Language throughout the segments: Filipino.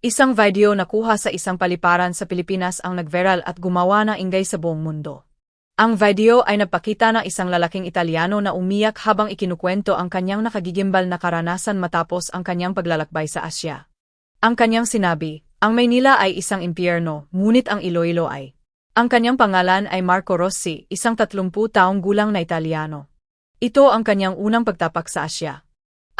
Isang video na kuha sa isang paliparan sa Pilipinas ang nagviral at gumawa ng ingay sa buong mundo. Ang video ay nagpakita ng isang lalaking Italiano na umiyak habang ikinukwento ang kanyang nakagigimbal na karanasan matapos ang kanyang paglalakbay sa Asya. Ang kanyang sinabi, ang Maynila ay isang impyerno, ngunit ang Iloilo ay. Ang kanyang pangalan ay Marco Rossi, isang 30 taong gulang na Italiano. Ito ang kanyang unang pagtapak sa Asya.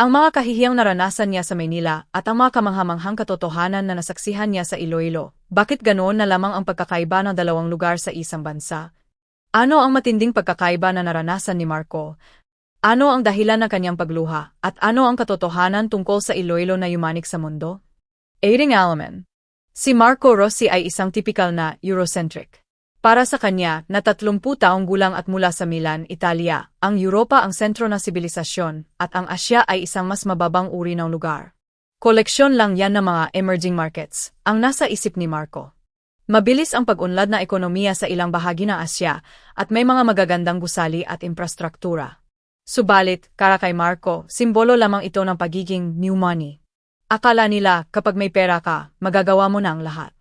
Ang mga kahihiyang naranasan niya sa Maynila at ang mga kamanghamanghang katotohanan na nasaksihan niya sa Iloilo, bakit ganoon na lamang ang pagkakaiba ng dalawang lugar sa isang bansa? Ano ang matinding pagkakaiba na naranasan ni Marco? Ano ang dahilan ng kanyang pagluha? At ano ang katotohanan tungkol sa Iloilo na yumanik sa mundo? Aiding Alaman Si Marco Rossi ay isang typical na Eurocentric. Para sa kanya, na 30 taong gulang at mula sa Milan, Italia, ang Europa ang sentro ng sibilisasyon, at ang Asya ay isang mas mababang uri ng lugar. Koleksyon lang yan ng mga emerging markets, ang nasa isip ni Marco. Mabilis ang pag-unlad na ekonomiya sa ilang bahagi ng Asya, at may mga magagandang gusali at infrastruktura. Subalit, kara kay Marco, simbolo lamang ito ng pagiging new money. Akala nila, kapag may pera ka, magagawa mo na ang lahat.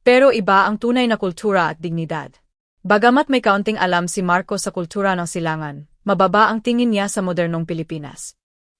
Pero iba ang tunay na kultura at dignidad. Bagamat may kaunting alam si Marco sa kultura ng silangan, mababa ang tingin niya sa modernong Pilipinas.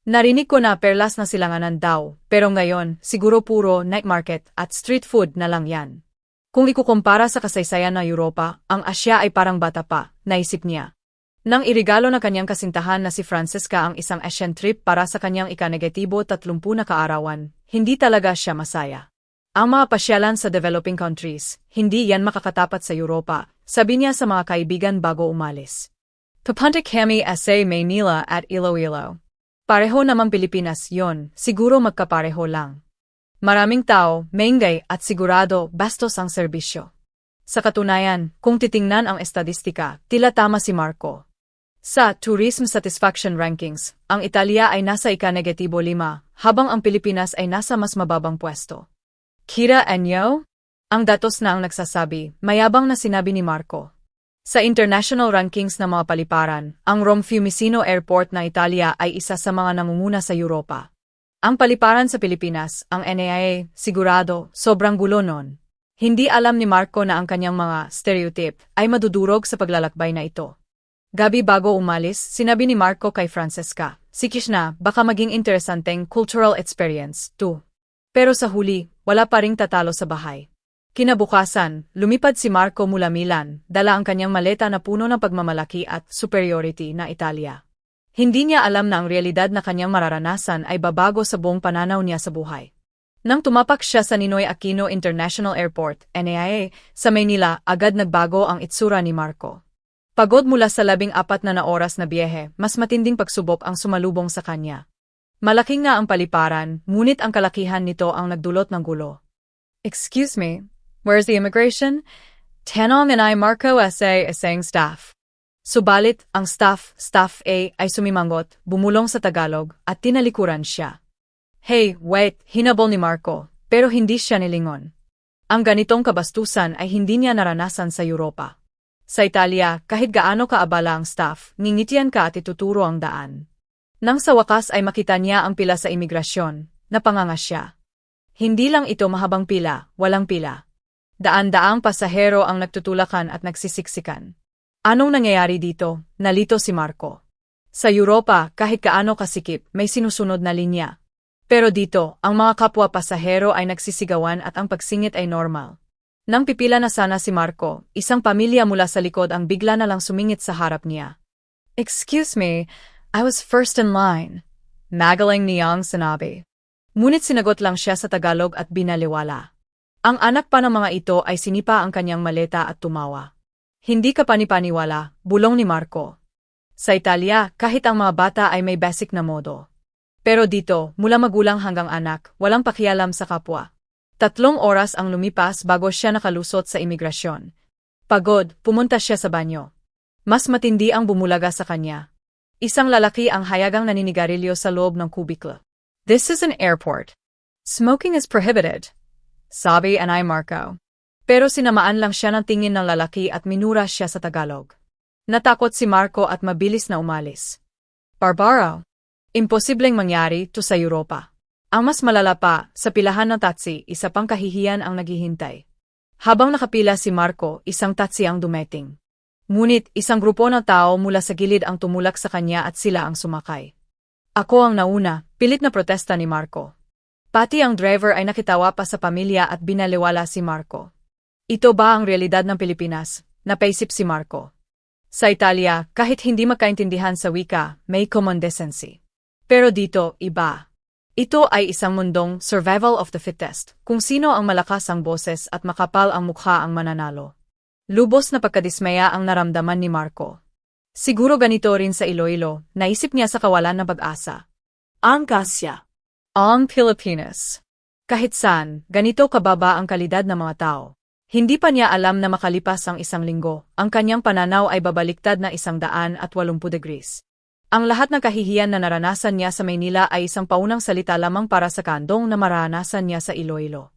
Narinig ko na perlas na silanganan daw, pero ngayon, siguro puro night market at street food na lang yan. Kung ikukumpara sa kasaysayan ng Europa, ang Asya ay parang bata pa, naisip niya. Nang irigalo na kanyang kasintahan na si Francesca ang isang Asian trip para sa kanyang ikanegatibo 30 na kaarawan, hindi talaga siya masaya. Ang mga pasyalan sa developing countries, hindi yan makakatapat sa Europa, sabi niya sa mga kaibigan bago umalis. Papunta kami sa Maynila at Iloilo. Pareho namang Pilipinas yon, siguro magkapareho lang. Maraming tao, maingay at sigurado bastos ang serbisyo. Sa katunayan, kung titingnan ang estadistika, tila tama si Marco. Sa Tourism Satisfaction Rankings, ang Italia ay nasa ika-negatibo 5, habang ang Pilipinas ay nasa mas mababang pwesto. Kira Enyo? Ang datos na ang nagsasabi, mayabang na sinabi ni Marco. Sa international rankings ng mga paliparan, ang Rome Fiumicino Airport ng Italia ay isa sa mga nangunguna sa Europa. Ang paliparan sa Pilipinas, ang NAIA, sigurado, sobrang gulo nun. Hindi alam ni Marco na ang kanyang mga stereotype ay madudurog sa paglalakbay na ito. Gabi bago umalis, sinabi ni Marco kay Francesca, si Kishna, baka maging interesanteng cultural experience, too. Pero sa huli, wala pa ring tatalo sa bahay. Kinabukasan, lumipad si Marco mula Milan, dala ang kanyang maleta na puno ng pagmamalaki at superiority na Italia. Hindi niya alam na ang realidad na kanyang mararanasan ay babago sa buong pananaw niya sa buhay. Nang tumapak siya sa Ninoy Aquino International Airport, NAIA, sa Maynila, agad nagbago ang itsura ni Marco. Pagod mula sa labing apat na na oras na biyehe, mas matinding pagsubok ang sumalubong sa kanya. Malaking nga ang paliparan, ngunit ang kalakihan nito ang nagdulot ng gulo. Excuse me, where's the immigration? Tanong and I Marco SA isang staff. Subalit, ang staff, staff A, ay sumimangot, bumulong sa Tagalog, at tinalikuran siya. Hey, wait, hinabol ni Marco, pero hindi siya nilingon. Ang ganitong kabastusan ay hindi niya naranasan sa Europa. Sa Italia, kahit gaano kaabala ang staff, ngingitian ka at ituturo ang daan. Nang sa wakas ay makita niya ang pila sa imigrasyon, napanganga siya. Hindi lang ito mahabang pila, walang pila. Daan-daang pasahero ang nagtutulakan at nagsisiksikan. Anong nangyayari dito? Nalito si Marco. Sa Europa, kahit kaano kasikip, may sinusunod na linya. Pero dito, ang mga kapwa pasahero ay nagsisigawan at ang pagsingit ay normal. Nang pipila na sana si Marco, isang pamilya mula sa likod ang bigla na lang sumingit sa harap niya. Excuse me, I was first in line. Magaling niyang sinabi. Ngunit sinagot lang siya sa Tagalog at binaliwala. Ang anak pa ng mga ito ay sinipa ang kanyang maleta at tumawa. Hindi ka panipaniwala, bulong ni Marco. Sa Italia, kahit ang mga bata ay may basic na modo. Pero dito, mula magulang hanggang anak, walang pakialam sa kapwa. Tatlong oras ang lumipas bago siya nakalusot sa imigrasyon. Pagod, pumunta siya sa banyo. Mas matindi ang bumulaga sa kanya. Isang lalaki ang hayagang naninigarilyo sa loob ng kubiklo. This is an airport. Smoking is prohibited. Sabi anay Marco. Pero sinamaan lang siya ng tingin ng lalaki at minura siya sa Tagalog. Natakot si Marco at mabilis na umalis. Barbaro. Imposibleng mangyari to sa Europa. Ang mas malala pa, sa pilahan ng tatsi, isa pang kahihiyan ang naghihintay. Habang nakapila si Marco, isang tatsi ang dumeting. Ngunit, isang grupo ng tao mula sa gilid ang tumulak sa kanya at sila ang sumakay. Ako ang nauna, pilit na protesta ni Marco. Pati ang driver ay nakitawa pa sa pamilya at binaliwala si Marco. Ito ba ang realidad ng Pilipinas? Napaisip si Marco. Sa Italia, kahit hindi magkaintindihan sa wika, may common decency. Pero dito, iba. Ito ay isang mundong survival of the fittest, kung sino ang malakas ang boses at makapal ang mukha ang mananalo. Lubos na pagkadismaya ang naramdaman ni Marco. Siguro ganito rin sa Iloilo, naisip niya sa kawalan ng pag-asa. Ang kasya. Ang Pilipinas. Kahit saan, ganito kababa ang kalidad ng mga tao. Hindi pa niya alam na makalipas ang isang linggo, ang kanyang pananaw ay babaliktad na isang daan at walumpu degrees. Ang lahat ng kahihiyan na naranasan niya sa Maynila ay isang paunang salita lamang para sa kandong na maranasan niya sa Iloilo.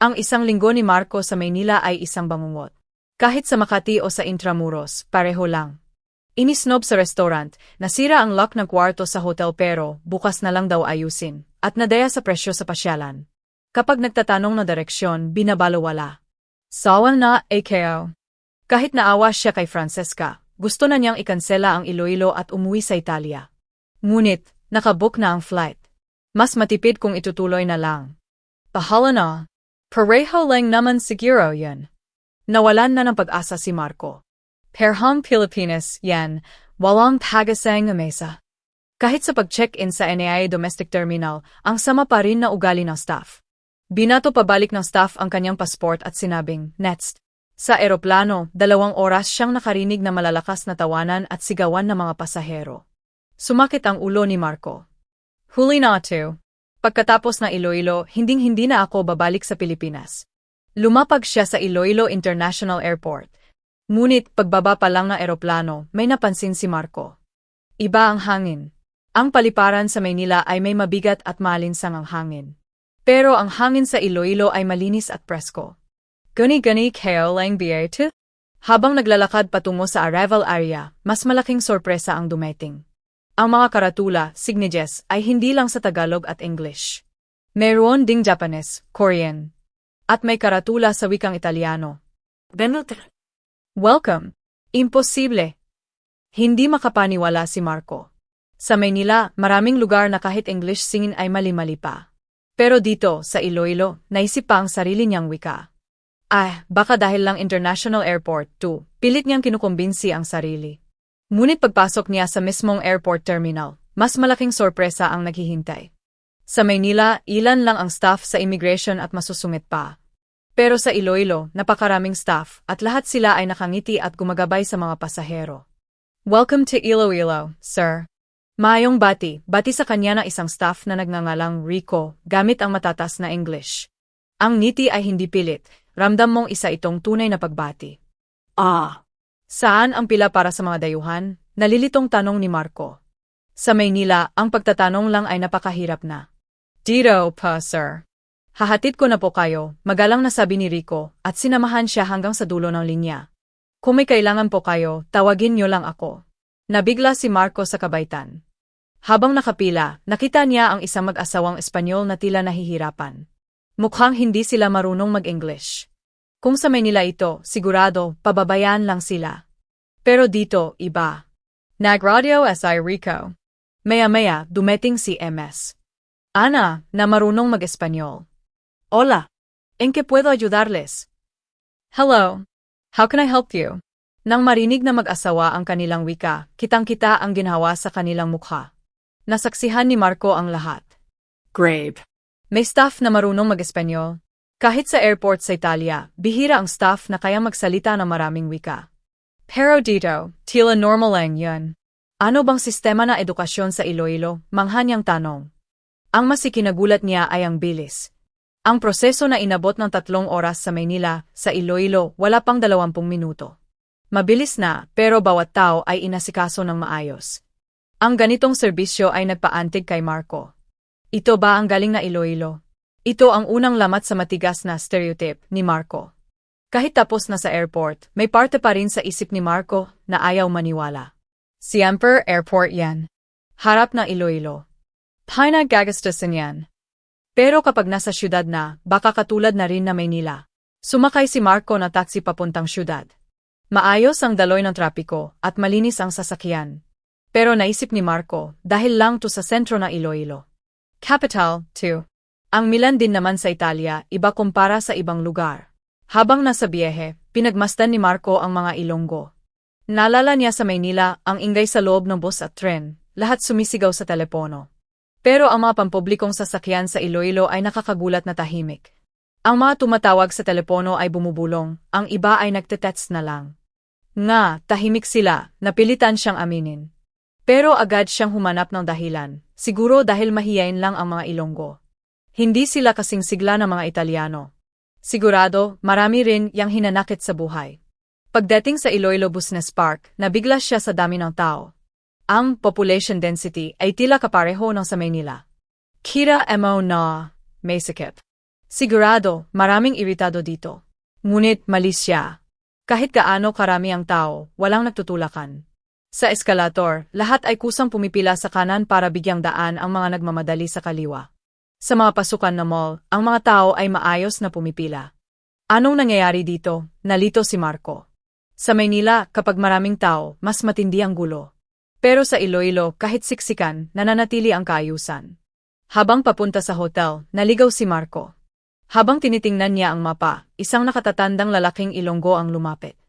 Ang isang linggo ni Marco sa Maynila ay isang bangungot. Kahit sa Makati o sa Intramuros, pareho lang. Inisnob sa restaurant, nasira ang lock ng kwarto sa hotel pero bukas na lang daw ayusin, at nadaya sa presyo sa pasyalan. Kapag nagtatanong na direksyon, binabalawala. Sawan na, AKO. Kahit naawa siya kay Francesca, gusto na niyang ikansela ang Iloilo at umuwi sa Italia. Ngunit, nakabook na ang flight. Mas matipid kung itutuloy na lang. Pahala na. Pareho lang naman siguro yan. Nawalan na ng pag-asa si Marco. Perhang Pilipinas, yan, walang tagasang mesa. Kahit sa pag-check-in sa NAI Domestic Terminal, ang sama pa rin na ugali ng staff. Binato pabalik ng staff ang kanyang pasport at sinabing, next. Sa eroplano, dalawang oras siyang nakarinig na malalakas na tawanan at sigawan ng mga pasahero. Sumakit ang ulo ni Marco. Huli na ito. Pagkatapos ng Iloilo, hinding-hindi na ako babalik sa Pilipinas. Lumapag siya sa Iloilo International Airport. Ngunit pagbaba pa lang ng eroplano, may napansin si Marco. Iba ang hangin. Ang paliparan sa Maynila ay may mabigat at malinsang ang hangin. Pero ang hangin sa Iloilo ay malinis at presko. Gani-gani kayo lang biyete? Habang naglalakad patungo sa arrival area, mas malaking sorpresa ang dumating. Ang mga karatula, signages, ay hindi lang sa Tagalog at English. Meron ding Japanese, Korean, at may karatula sa wikang Italiano. Benute. Welcome! Imposible! Hindi makapaniwala si Marco. Sa Maynila, maraming lugar na kahit English singin ay mali-mali pa. Pero dito, sa Iloilo, naisip pa ang sarili niyang wika. Ah, baka dahil lang International Airport 2, pilit niyang kinukumbinsi ang sarili. Ngunit pagpasok niya sa mismong airport terminal, mas malaking sorpresa ang naghihintay. Sa Maynila, ilan lang ang staff sa immigration at masusungit pa. Pero sa Iloilo, napakaraming staff at lahat sila ay nakangiti at gumagabay sa mga pasahero. Welcome to Iloilo, sir. Mayong bati, bati sa kanya na isang staff na nagngangalang Rico gamit ang matatas na English. Ang ngiti ay hindi pilit, ramdam mong isa itong tunay na pagbati. Ah. Saan ang pila para sa mga dayuhan? Nalilitong tanong ni Marco. Sa Maynila, ang pagtatanong lang ay napakahirap na. Dito pa, sir. Hahatid ko na po kayo, magalang nasabi ni Rico, at sinamahan siya hanggang sa dulo ng linya. Kung may kailangan po kayo, tawagin niyo lang ako. Nabigla si Marco sa kabaitan. Habang nakapila, nakita niya ang isang mag-asawang Espanyol na tila nahihirapan. Mukhang hindi sila marunong mag-English. Kung sa Manila ito, sigurado, pababayaan lang sila. Pero dito, iba. Nagradio SI Rico. Maya-maya, dumeting si MS. Ana, na marunong mag-Espanyol. Hola. ¿En qué puedo ayudarles? Hello. How can I help you? Nang marinig na mag-asawa ang kanilang wika, kitang-kita ang ginawa sa kanilang mukha. Nasaksihan ni Marco ang lahat. Grave. May staff na marunong mag-Espanyol. Kahit sa airport sa Italia, bihira ang staff na kaya magsalita ng maraming wika. Pero dito, tila normal lang yun. Ano bang sistema na edukasyon sa Iloilo? Mangha niyang tanong. Ang masikinagulat niya ay ang bilis. Ang proseso na inabot ng tatlong oras sa Maynila, sa Iloilo, wala pang dalawampung minuto. Mabilis na, pero bawat tao ay inasikaso ng maayos. Ang ganitong serbisyo ay nagpaantig kay Marco. Ito ba ang galing na Iloilo? Ito ang unang lamat sa matigas na stereotype ni Marco. Kahit tapos na sa airport, may parte pa rin sa isip ni Marco na ayaw maniwala. Siempre airport yan. Harap na Iloilo. Paina gagastusin yan. Pero kapag nasa syudad na, baka katulad na rin na Maynila. Sumakay si Marco na taxi papuntang syudad. Maayos ang daloy ng trapiko at malinis ang sasakyan. Pero naisip ni Marco, dahil lang to sa sentro ng Iloilo. Capital, too. Ang Milan din naman sa Italia, iba kumpara sa ibang lugar. Habang nasa biyehe, pinagmasdan ni Marco ang mga Ilonggo. Nalala niya sa Maynila ang ingay sa loob ng bus at tren, lahat sumisigaw sa telepono. Pero ang mga pampublikong sasakyan sa Iloilo ay nakakagulat na tahimik. Ang mga tumatawag sa telepono ay bumubulong, ang iba ay nagtetext na lang. Nga, tahimik sila, napilitan siyang aminin. Pero agad siyang humanap ng dahilan, siguro dahil mahiyain lang ang mga Ilonggo. Hindi sila kasing sigla ng mga Italiano. Sigurado, marami rin yang hinanakit sa buhay. Pagdating sa Iloilo Business Park, nabigla siya sa dami ng tao. Ang population density ay tila kapareho ng sa Maynila. Kira mo na, may sikip. Sigurado, maraming iritado dito. Ngunit malis siya. Kahit gaano karami ang tao, walang nagtutulakan. Sa eskalator, lahat ay kusang pumipila sa kanan para bigyang daan ang mga nagmamadali sa kaliwa. Sa mga pasukan na mall, ang mga tao ay maayos na pumipila. Anong nangyayari dito? Nalito si Marco. Sa Maynila, kapag maraming tao, mas matindi ang gulo. Pero sa Iloilo, kahit siksikan, nananatili ang kaayusan. Habang papunta sa hotel, naligaw si Marco. Habang tinitingnan niya ang mapa, isang nakatatandang lalaking Ilonggo ang lumapit.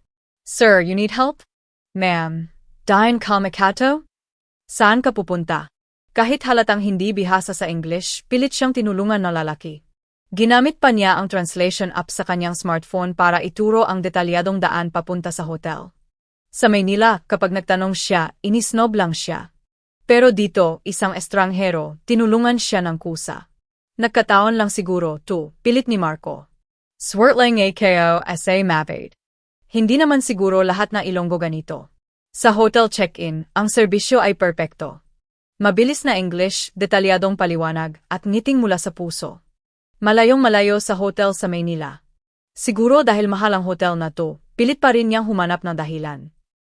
Sir, you need help? Ma'am. Dine Kamikato? Saan ka pupunta? Kahit halatang hindi bihasa sa English, pilit siyang tinulungan ng lalaki. Ginamit pa niya ang translation app sa kanyang smartphone para ituro ang detalyadong daan papunta sa hotel. Sa Maynila, kapag nagtanong siya, inisnob lang siya. Pero dito, isang estranghero, tinulungan siya ng kusa. Nagkataon lang siguro, to, pilit ni Marco. Swertling AKO SA Mavade. Hindi naman siguro lahat na Ilonggo ganito. Sa hotel check-in, ang serbisyo ay perpekto. Mabilis na English, detalyadong paliwanag, at ngiting mula sa puso. Malayong malayo sa hotel sa Maynila. Siguro dahil mahal ang hotel na to, pilit pa rin niyang humanap ng dahilan.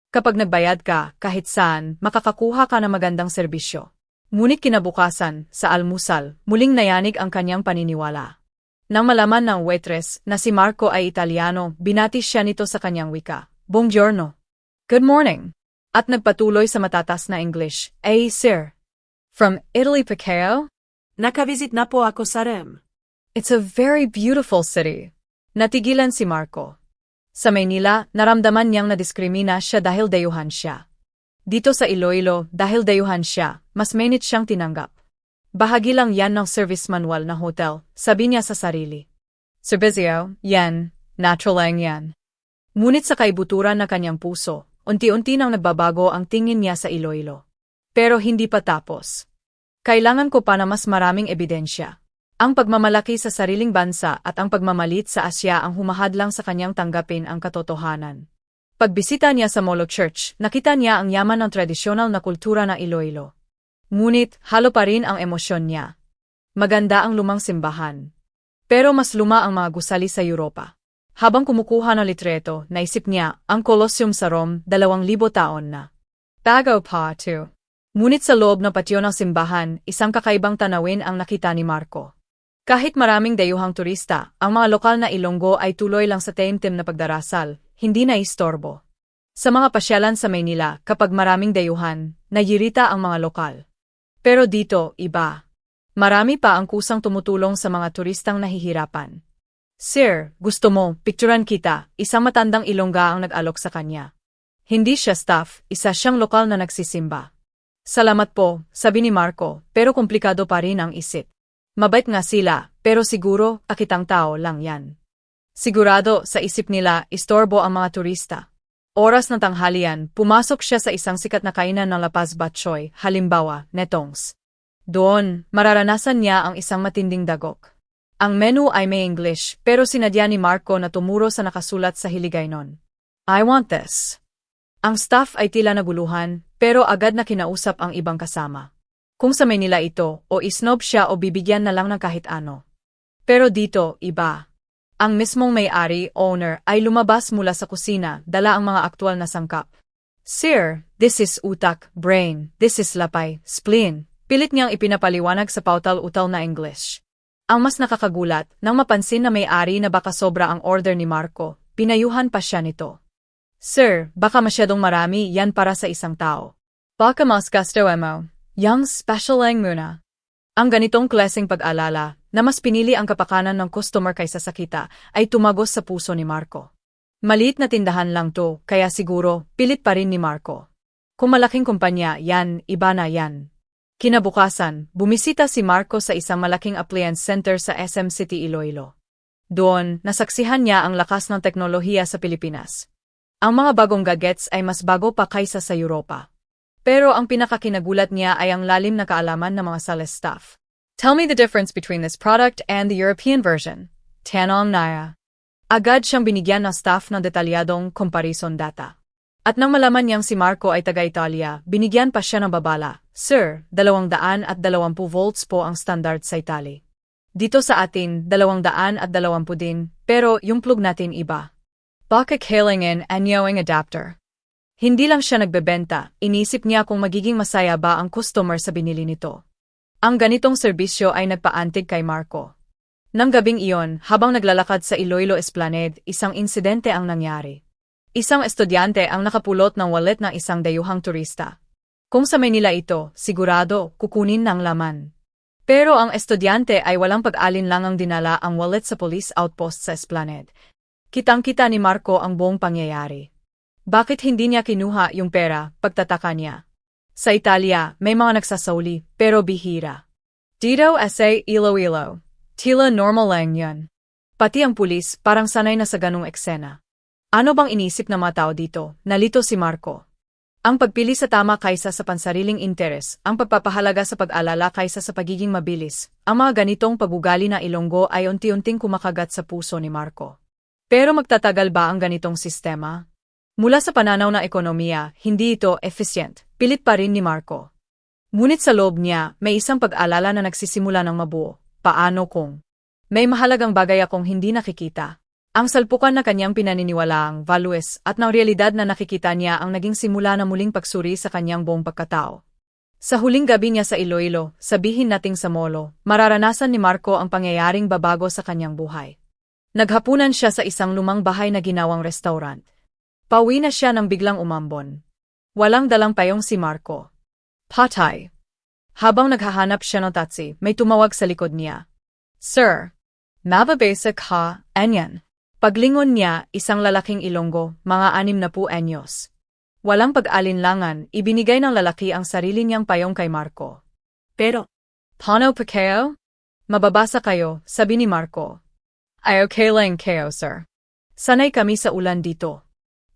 Kapag nagbayad ka, kahit saan, makakakuha ka ng magandang serbisyo. Ngunit kinabukasan, sa almusal, muling nayanig ang kanyang paniniwala. Nang malaman ng waitress na si Marco ay Italiano, binati siya nito sa kanyang wika. Buongiorno. Good morning at nagpatuloy sa matatas na English. Eh, sir. From Italy Pacao? Nakavisit na po ako sa REM. It's a very beautiful city. Natigilan si Marco. Sa Maynila, naramdaman niyang nadiskrimina siya dahil dayuhan siya. Dito sa Iloilo, dahil dayuhan siya, mas mainit siyang tinanggap. Bahagi lang yan ng service manual ng hotel, sabi niya sa sarili. Servizio, yan, natural lang yan. Ngunit sa kaibuturan na kanyang puso, Unti-unti nang nagbabago ang tingin niya sa Iloilo. Pero hindi pa tapos. Kailangan ko pa na mas maraming ebidensya. Ang pagmamalaki sa sariling bansa at ang pagmamalit sa Asya ang humahadlang sa kanyang tanggapin ang katotohanan. Pagbisita niya sa Molo Church, nakita niya ang yaman ng tradisyonal na kultura ng Iloilo. Ngunit, halo pa rin ang emosyon niya. Maganda ang lumang simbahan. Pero mas luma ang mga gusali sa Europa. Habang kumukuha ng litreto, naisip niya, ang Colosseum sa Rome, dalawang libo taon na. Bago pa, too. Ngunit sa loob ng patio ng simbahan, isang kakaibang tanawin ang nakita ni Marco. Kahit maraming dayuhang turista, ang mga lokal na Ilonggo ay tuloy lang sa taimtim na pagdarasal, hindi na istorbo. Sa mga pasyalan sa Maynila, kapag maraming dayuhan, nayirita ang mga lokal. Pero dito, iba. Marami pa ang kusang tumutulong sa mga turistang nahihirapan. Sir, gusto mo, picturean kita, isang matandang ilongga ang nag-alok sa kanya. Hindi siya staff, isa siyang lokal na nagsisimba. Salamat po, sabi ni Marco, pero komplikado pa rin ang isip. Mabait nga sila, pero siguro, akitang tao lang yan. Sigurado, sa isip nila, istorbo ang mga turista. Oras ng tanghalian, pumasok siya sa isang sikat na kainan ng Lapaz Batchoy, halimbawa, Netongs. Doon, mararanasan niya ang isang matinding dagok. Ang menu ay may English, pero sinadya ni Marco na tumuro sa nakasulat sa hiligaynon. I want this. Ang staff ay tila naguluhan, pero agad na kinausap ang ibang kasama. Kung sa Manila ito, o isnob siya o bibigyan na lang ng kahit ano. Pero dito, iba. Ang mismong may-ari, owner, ay lumabas mula sa kusina, dala ang mga aktwal na sangkap. Sir, this is utak, brain, this is lapay, spleen. Pilit niyang ipinapaliwanag sa pautal-utal na English. Ang mas nakakagulat, nang mapansin na may-ari na baka sobra ang order ni Marco, pinayuhan pa siya nito. Sir, baka masyadong marami yan para sa isang tao. Baka mas gusto mo. Yang special lang muna. Ang ganitong klaseng pag-alala, na mas pinili ang kapakanan ng customer kaysa sa kita, ay tumagos sa puso ni Marco. Maliit na tindahan lang to, kaya siguro, pilit pa rin ni Marco. Kung malaking kumpanya, yan, iba na yan. Kinabukasan, bumisita si Marco sa isang malaking appliance center sa SM City, Iloilo. Doon, nasaksihan niya ang lakas ng teknolohiya sa Pilipinas. Ang mga bagong gadgets ay mas bago pa kaysa sa Europa. Pero ang pinakakinagulat niya ay ang lalim na kaalaman ng mga sales staff. Tell me the difference between this product and the European version. Tanong Naya. Agad siyang binigyan ng staff ng detalyadong comparison data. At nang malaman niyang si Marco ay taga-Italia, binigyan pa siya ng babala. Sir, 220 volts po ang standard sa Italy. Dito sa atin, 220 din, pero yung plug natin iba. Baka kailingin anyawing adapter. Hindi lang siya nagbebenta, inisip niya kung magiging masaya ba ang customer sa binili nito. Ang ganitong serbisyo ay nagpaantig kay Marco. Nang gabing iyon, habang naglalakad sa Iloilo Esplanade, isang insidente ang nangyari. Isang estudyante ang nakapulot ng wallet ng isang dayuhang turista. Kung sa Manila ito, sigurado, kukunin ng laman. Pero ang estudyante ay walang pag-alin lang ang dinala ang wallet sa police outpost sa Esplanade. Kitang-kita ni Marco ang buong pangyayari. Bakit hindi niya kinuha yung pera, pagtataka niya. Sa Italia, may mga nagsasauli, pero bihira. Dito sa Iloilo. Tila normal lang yun. Pati ang pulis, parang sanay na sa ganong eksena. Ano bang inisip ng mga tao dito? Nalito si Marco. Ang pagpili sa tama kaysa sa pansariling interes, ang pagpapahalaga sa pag-alala kaysa sa pagiging mabilis, ang mga ganitong pagugali na ilonggo ay unti-unting kumakagat sa puso ni Marco. Pero magtatagal ba ang ganitong sistema? Mula sa pananaw ng ekonomiya, hindi ito efficient, pilit pa rin ni Marco. Ngunit sa loob niya, may isang pag-alala na nagsisimula ng mabuo. Paano kung may mahalagang bagay akong hindi nakikita? Ang salpukan na kanyang pinaniniwalaang values at ng realidad na nakikita niya ang naging simula na muling pagsuri sa kanyang buong pagkatao. Sa huling gabi niya sa Iloilo, sabihin nating sa Molo, mararanasan ni Marco ang pangyayaring babago sa kanyang buhay. Naghapunan siya sa isang lumang bahay na ginawang restaurant. Pauwi na siya nang biglang umambon. Walang dalang payong si Marco. Patay. Habang naghahanap siya ng tatsi, may tumawag sa likod niya. Sir, mababasa ka, anyan. Paglingon niya, isang lalaking ilonggo, mga anim na po anyos. Walang pag-alinlangan, ibinigay ng lalaki ang sarili niyang payong kay Marco. Pero, Paano pa kayo? Mababasa kayo, sabi ni Marco. Ay okay lang kayo, sir. Sanay kami sa ulan dito.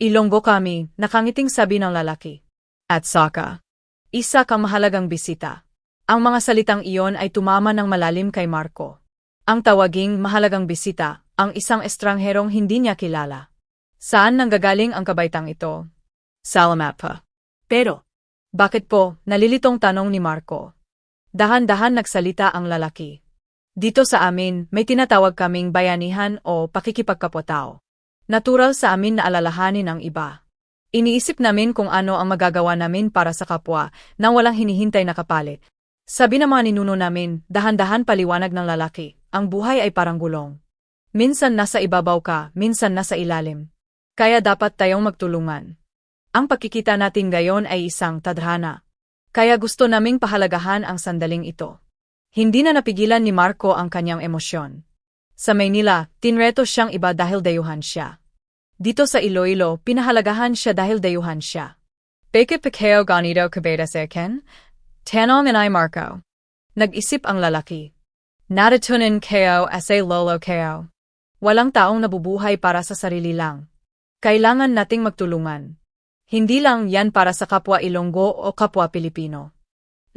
Ilonggo kami, nakangiting sabi ng lalaki. At saka, isa kang mahalagang bisita. Ang mga salitang iyon ay tumama ng malalim kay Marco. Ang tawaging mahalagang bisita ang isang estrangherong hindi niya kilala. Saan nanggagaling ang kabaitang ito? Salamat pa. pero, Bakit po, nalilitong tanong ni Marco. Dahan-dahan nagsalita ang lalaki. Dito sa amin, may tinatawag kaming bayanihan o pakikipagkapotao. Natural sa amin na alalahanin ang iba. Iniisip namin kung ano ang magagawa namin para sa kapwa nang walang hinihintay na kapalit. Sabi ng mga ninuno namin, dahan-dahan paliwanag ng lalaki, ang buhay ay parang gulong. Minsan nasa ibabaw ka, minsan nasa ilalim. Kaya dapat tayong magtulungan. Ang pagkikita natin ngayon ay isang tadhana. Kaya gusto naming pahalagahan ang sandaling ito. Hindi na napigilan ni Marco ang kanyang emosyon. Sa Maynila, tinreto siyang iba dahil dayuhan siya. Dito sa Iloilo, pinahalagahan siya dahil dayuhan siya. Beke pekeo ganito kabeda sa ken? Tanong and I Marco. Nag-isip ang lalaki. Natutunan keo asa lolo keo. Walang taong nabubuhay para sa sarili lang. Kailangan nating magtulungan. Hindi lang yan para sa kapwa Ilonggo o kapwa Pilipino.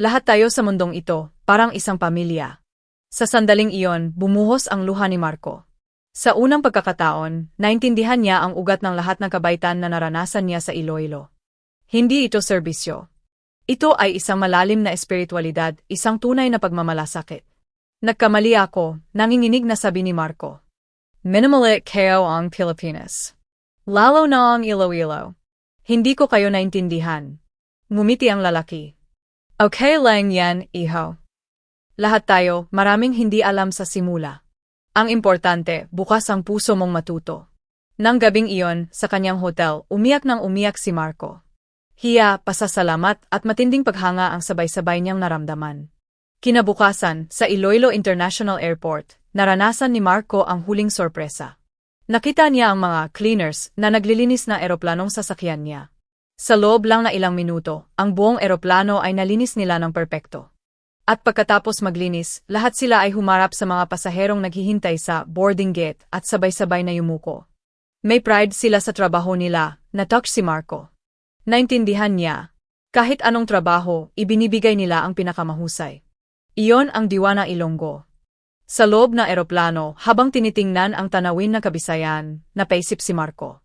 Lahat tayo sa mundong ito, parang isang pamilya. Sa sandaling iyon, bumuhos ang luha ni Marco. Sa unang pagkakataon, naintindihan niya ang ugat ng lahat ng kabaitan na naranasan niya sa Iloilo. Hindi ito serbisyo. Ito ay isang malalim na espiritualidad, isang tunay na pagmamalasakit. Nagkamali ako, nanginginig na sabi ni Marco. Minimalit kayo ang Pilipinas. Lalo na ang Iloilo. Hindi ko kayo naintindihan. Ngumiti ang lalaki. Okay lang yan, iho. Lahat tayo, maraming hindi alam sa simula. Ang importante, bukas ang puso mong matuto. Nang gabing iyon, sa kanyang hotel, umiyak nang umiyak si Marco. Hiya, pasasalamat at matinding paghanga ang sabay-sabay niyang naramdaman. Kinabukasan, sa Iloilo International Airport, naranasan ni Marco ang huling sorpresa. Nakita niya ang mga cleaners na naglilinis na eroplanong sasakyan niya. Sa loob lang na ilang minuto, ang buong eroplano ay nalinis nila ng perpekto. At pagkatapos maglinis, lahat sila ay humarap sa mga pasaherong naghihintay sa boarding gate at sabay-sabay na yumuko. May pride sila sa trabaho nila, natak si Marco. Naintindihan niya, kahit anong trabaho, ibinibigay nila ang pinakamahusay. Iyon ang diwa ng Ilonggo. Sa loob na eroplano, habang tinitingnan ang tanawin ng kabisayan, napaisip si Marco.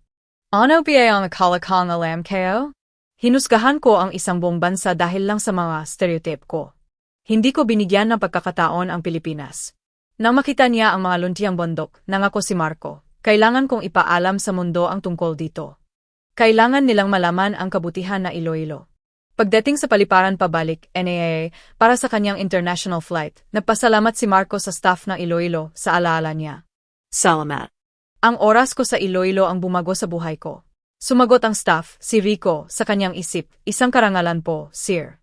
Ano ba ang kalakang alam kayo? Hinusgahan ko ang isang buong bansa dahil lang sa mga stereotype ko. Hindi ko binigyan ng pagkakataon ang Pilipinas. Nang makita niya ang mga luntiang bundok, nangako si Marco, kailangan kong ipaalam sa mundo ang tungkol dito. Kailangan nilang malaman ang kabutihan na Iloilo. Pagdating sa paliparan pabalik, NAA, para sa kanyang international flight, nagpasalamat si Marco sa staff ng Iloilo sa alaala niya. Salamat. Ang oras ko sa Iloilo ang bumago sa buhay ko. Sumagot ang staff, si Rico, sa kanyang isip, isang karangalan po, Sir.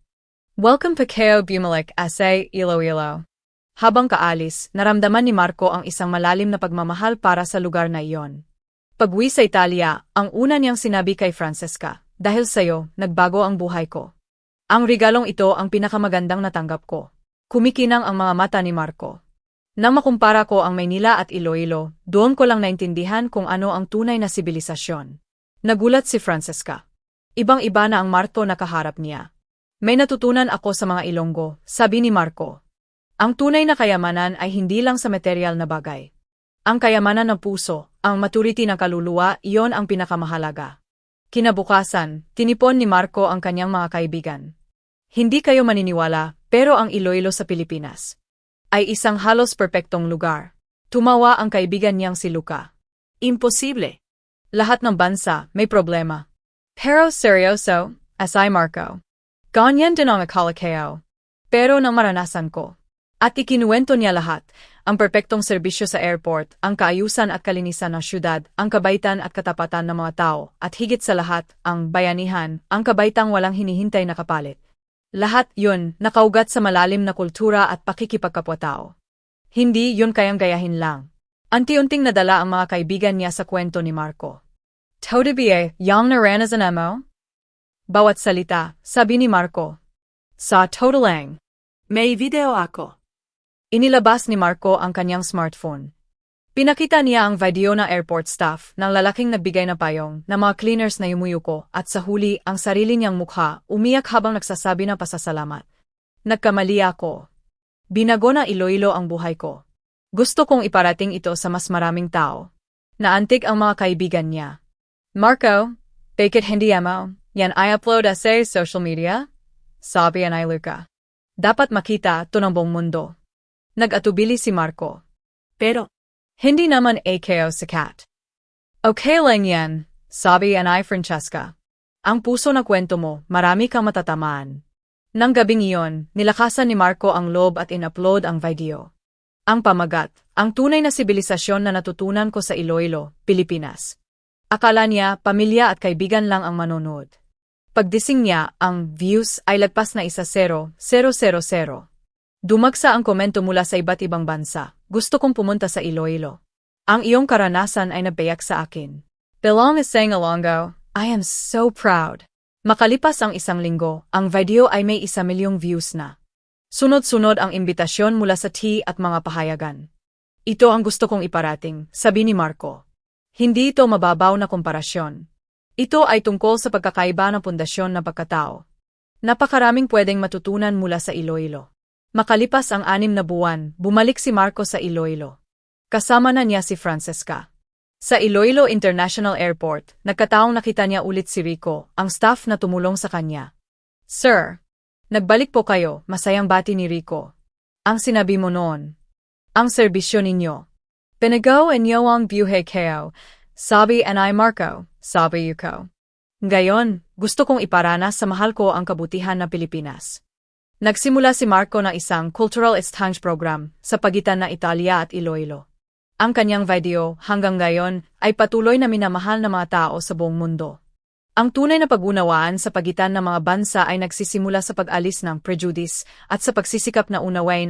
Welcome to Keo Bumalik Ase, Iloilo. Habang kaalis, naramdaman ni Marco ang isang malalim na pagmamahal para sa lugar na iyon. Pagwi sa Italia, ang una niyang sinabi kay Francesca, dahil sa'yo, nagbago ang buhay ko. Ang regalong ito ang pinakamagandang natanggap ko. Kumikinang ang mga mata ni Marco. Nang makumpara ko ang Maynila at Iloilo, doon ko lang naintindihan kung ano ang tunay na sibilisasyon. Nagulat si Francesca. Ibang-iba na ang Marto na kaharap niya. May natutunan ako sa mga Ilonggo, sabi ni Marco. Ang tunay na kayamanan ay hindi lang sa material na bagay. Ang kayamanan ng puso, ang maturity ng kaluluwa, iyon ang pinakamahalaga. Kinabukasan, tinipon ni Marco ang kanyang mga kaibigan. Hindi kayo maniniwala, pero ang Iloilo sa Pilipinas ay isang halos perpektong lugar. Tumawa ang kaibigan niyang si Luca. Imposible. Lahat ng bansa may problema. Pero seryoso, asay Marco. Ganyan din ang akala kayo. Pero nang maranasan ko. At ikinuwento niya lahat, ang perpektong serbisyo sa airport, ang kaayusan at kalinisan ng syudad, ang kabaitan at katapatan ng mga tao, at higit sa lahat, ang bayanihan, ang kabaitang walang hinihintay na kapalit. Lahat yun nakaugat sa malalim na kultura at pakikipagkapwa-tao. Hindi yun kayang gayahin lang. Anti-unting nadala ang mga kaibigan niya sa kwento ni Marco. Todabie, yang naranasan mo? Bawat salita, sabi ni Marco. Sa totalang. May video ako. Inilabas ni Marco ang kanyang smartphone. Pinakita niya ang video na airport staff ng lalaking nagbigay na payong na mga cleaners na yumuyuko at sa huli ang sarili niyang mukha umiyak habang nagsasabi ng pasasalamat. Nagkamali ako. Binago na Iloilo ang buhay ko. Gusto kong iparating ito sa mas maraming tao. Naantig ang mga kaibigan niya. Marco, bakit hindi mo? Yan ay upload sa social media? Sabi an ay Luca. Dapat makita to ng buong mundo. Nag-atubili si Marco. Pero, Hindi naman AKO sa cat. Okay lang yan, sabi anay Francesca. Ang puso na kwento mo, marami kang matatamaan. Nang gabing iyon, nilakasan ni Marco ang loob at in-upload ang video. Ang pamagat, ang tunay na sibilisasyon na natutunan ko sa Iloilo, Pilipinas. Akala niya, pamilya at kaibigan lang ang manonood. Pagdising niya, ang views ay lagpas na isa 0, 000. Dumagsa ang komento mula sa iba't ibang bansa. Gusto kong pumunta sa Iloilo. Ang iyong karanasan ay nabayak sa akin. Belong is saying alongo, I am so proud. Makalipas ang isang linggo, ang video ay may isa milyong views na. Sunod-sunod ang imbitasyon mula sa T at mga pahayagan. Ito ang gusto kong iparating, sabi ni Marco. Hindi ito mababaw na komparasyon. Ito ay tungkol sa pagkakaiba ng pundasyon ng pagkatao. Napakaraming pwedeng matutunan mula sa Iloilo. Makalipas ang anim na buwan, bumalik si Marco sa Iloilo. Kasama na niya si Francesca. Sa Iloilo International Airport, nagkataong nakita niya ulit si Rico, ang staff na tumulong sa kanya. Sir, nagbalik po kayo, masayang bati ni Rico. Ang sinabi mo noon. Ang serbisyo ninyo. Pinagaw inyo ang buhay kayo, sabi anay Marco, sabi Yuko. Ngayon, gusto kong iparanas sa mahal ko ang kabutihan ng Pilipinas. Nagsimula si Marco ng isang cultural exchange program sa pagitan ng Italia at Iloilo. Ang kanyang video hanggang ngayon ay patuloy na minamahal ng mga tao sa buong mundo. Ang tunay na pag-unawaan sa pagitan ng mga bansa ay nagsisimula sa pag-alis ng prejudice at sa pagsisikap na unawain